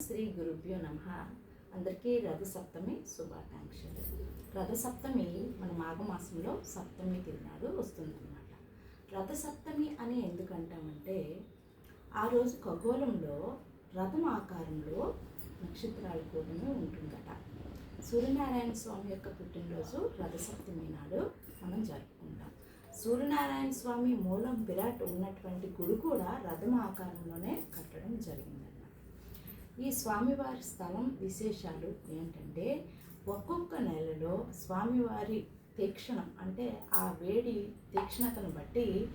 శ్రీ గురుభ్యో నమ. అందరికీ రథసప్తమి శుభాకాంక్షలు. రథసప్తమి మన మాఘమాసంలో సప్తమి తిరునాడు వస్తుందన్నమాట. రథసప్తమి అని ఎందుకంటామంటే ఆ రోజు ఖగోళంలో రథం ఆకారంలో నక్షత్రాలు కూడా ఉంటుందట. సూర్యనారాయణ స్వామి యొక్క పుట్టినరోజు రథసప్తమి నాడు మనం జరుపుకుంటాం. సూర్యనారాయణ స్వామి మూలం విరాట్ ఉన్నటువంటి గుడి కూడా రథం ఆకారంలోనే కట్టడం జరిగింది ఈ స్వామివారి స్థలం విశేషాలు ఏంటంటే ఒక్కొక్క నెలలో స్వామివారి తీక్షణం అంటే ఆ వేడి తీక్షణతను బట్టి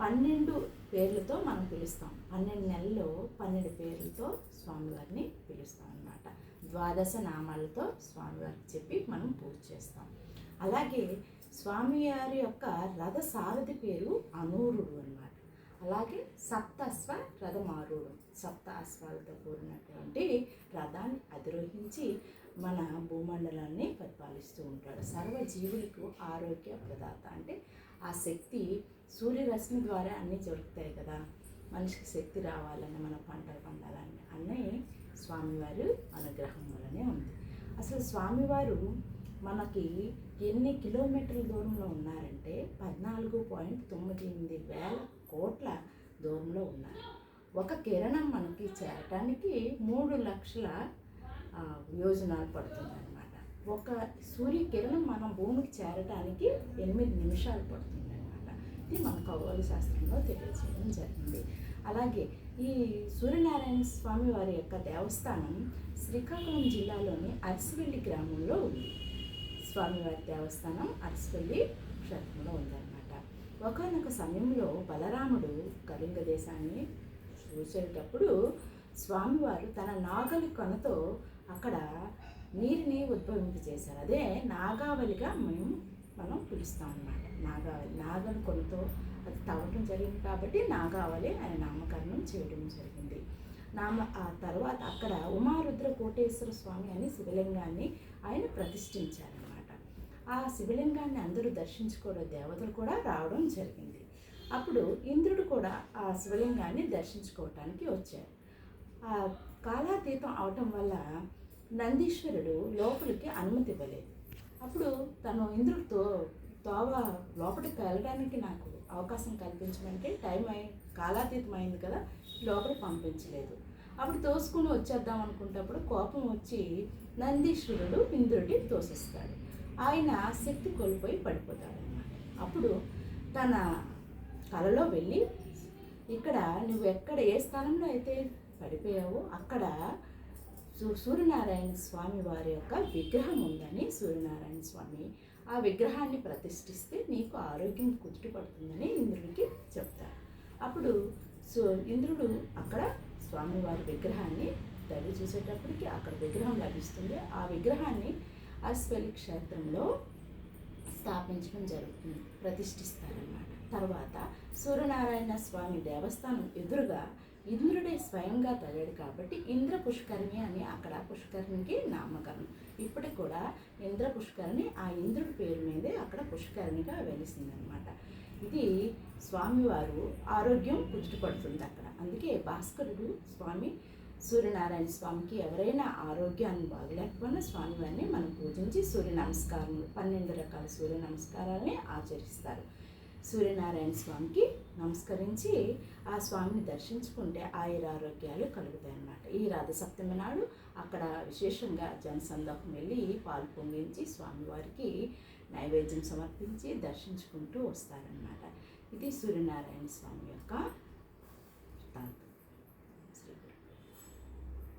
పన్నెండు పేర్లతో మనం పిలుస్తాం. పన్నెండు నెలల్లో పన్నెండు పేర్లతో స్వామివారిని పిలుస్తాం అన్నమాట. ద్వాదశ నామాలతో స్వామివారికి చెప్పి మనం పూజ చేస్తాం. అలాగే స్వామివారి యొక్క రథ సారథి పేరు అనూరుడు అన్నమాట. అలాగే సప్తస్వ రథమారుడు. సప్త అశ్వాలతో కూడినటువంటి రథాన్ని అధిరోహించి మన భూమండలాన్ని పరిపాలిస్తూ ఉంటాడు. సర్వ జీవులకు ఆరోగ్య ప్రదాత. అంటే ఆ శక్తి సూర్యరశ్మి ద్వారా అన్నీ జరుగుతాయి కదా. మనిషికి శక్తి రావాలని మన పంటలు పండాలని అన్నీ స్వామివారి అనుగ్రహం వలనే ఉంది. అసలు స్వామివారు మనకి ఎన్ని కిలోమీటర్ల దూరంలో ఉన్నారంటే పద్నాలుగు పాయింట్ తొమ్మిది ఎనిమిది వేల కోట్ల దూరంలో ఉన్నారు ఒక కిరణం మనకి చేరటానికి మూడు లక్షల యోజనాలు పడుతుందన్నమాట. ఒక సూర్య కిరణం మన భూమికి చేరటానికి ఎనిమిది నిమిషాలు పడుతుందన్నమాట. ఇది మన ఖగోళ శాస్త్రంలో తెలియజేయడం జరిగింది. అలాగే ఈ సూర్యనారాయణ స్వామి వారి యొక్క దేవస్థానం శ్రీకాకుళం జిల్లాలోని అరసివెల్లి గ్రామంలో ఉంది. స్వామివారి దేవస్థానం అరసివెల్లి క్షేత్రంలో ఉందన్నమాట. ఒకనొక సమయంలో బలరాముడు కళింగ దేశాన్ని చూసేటప్పుడు స్వామివారు తన నాగలి కొనతో అక్కడ నీరుని ఉద్భవింపజేశారు అదే నాగావళిగా మేము మనం పిలుస్తాం అన్నమాట. నాగావళి నాగలి కొనతో అది తవ్వటం జరిగింది కాబట్టి నాగావళి ఆయన నామకరణం చేయడం జరిగింది. నామ ఆ తర్వాత అక్కడ ఉమారుద్ర కోటేశ్వర స్వామి అని శివలింగాన్ని ఆయన ప్రతిష్ఠించారన్నమాట. ఆ శివలింగాన్ని అందరూ దర్శించుకోవడం దేవతలు కూడా రావడం జరిగింది. అప్పుడు ఇంద్రుడు కూడా ఆ శివలింగాన్ని దర్శించుకోవటానికి వచ్చారు ఆ కాలాతీతం అవటం వల్ల నందీశ్వరుడు లోపలికి అనుమతి ఇవ్వలేదు. అప్పుడు తను ఇంద్రుడితో తోవ లోపలికి వెళ్ళడానికి నాకు అవకాశం కల్పించమంటే టైం అయి కాలాతీతం అయింది కదా లోపల పంపించలేదు. అప్పుడు తోసుకుని వచ్చేద్దాం అనుకున్నప్పుడు కోపం వచ్చి నందీశ్వరుడు ఇంద్రుడిని తోసిస్తాడు. ఆయన శక్తి కోల్పోయి పడిపోతాడు అన్నమాట అప్పుడు తన కలలో వెళ్ళి ఇక్కడ నువ్వు ఎక్కడ ఏ స్థలంలో అయితే పడిపోయావో అక్కడ సూ- సూర్యనారాయణ స్వామి వారి యొక్క విగ్రహం ఉందని సూర్యనారాయణ స్వామి ఆ విగ్రహాన్ని ప్రతిష్ఠిస్తే నీకు ఆరోగ్యం కుదుట పడుతుందని ఇంద్రుడికి చెప్తారు. అప్పుడు సో ఇంద్రుడు అక్కడ స్వామివారి విగ్రహాన్ని తల్లి చూసేటప్పటికి అక్కడ విగ్రహం లభిస్తుంది. ఆ విగ్రహాన్ని అశ్వలి క్షేత్రంలో స్థాపించడం జరుగుతుంది ప్రతిష్ఠిస్తారన్నమాట. తర్వాత సూర్యనారాయణ స్వామి దేవస్థానం ఎదురుగా ఇంద్రుడే స్వయంగా తల్లాడు కాబట్టి ఇంద్ర పుష్కరిణి అని అక్కడ పుష్కరిణికి నామకరణం. ఇప్పటికి కూడా ఇంద్ర పుష్కరిణి ఆ ఇంద్రుడి పేరు మీదే అక్కడ పుష్కరిణిగా వెలిసిందనమాట ఇది స్వామివారు ఆరోగ్యం కుదుటపడుతుంది అక్కడ. అందుకే భాస్కరుడు స్వామి సూర్యనారాయణ స్వామికి ఎవరైనా ఆరోగ్యాన్ని బాగలేకపోయినా స్వామివారిని మనం పూజించి సూర్య నమస్కారం పన్నెండు రకాల సూర్య నమస్కారాలని ఆచరిస్తారు. సూర్యనారాయణ స్వామికి నమస్కరించి ఆ స్వామిని దర్శించుకుంటే ఆయుర ఆరోగ్యాలు కలుగుతాయి అన్నమాట ఈ రథసప్తమి నాడు అక్కడ విశేషంగా జనసందోహం వెళ్ళి పాలు పొంగించి స్వామివారికి నైవేద్యం సమర్పించి దర్శించుకుంటూ వస్తారనమాట ఇది సూర్యనారాయణ స్వామి యొక్క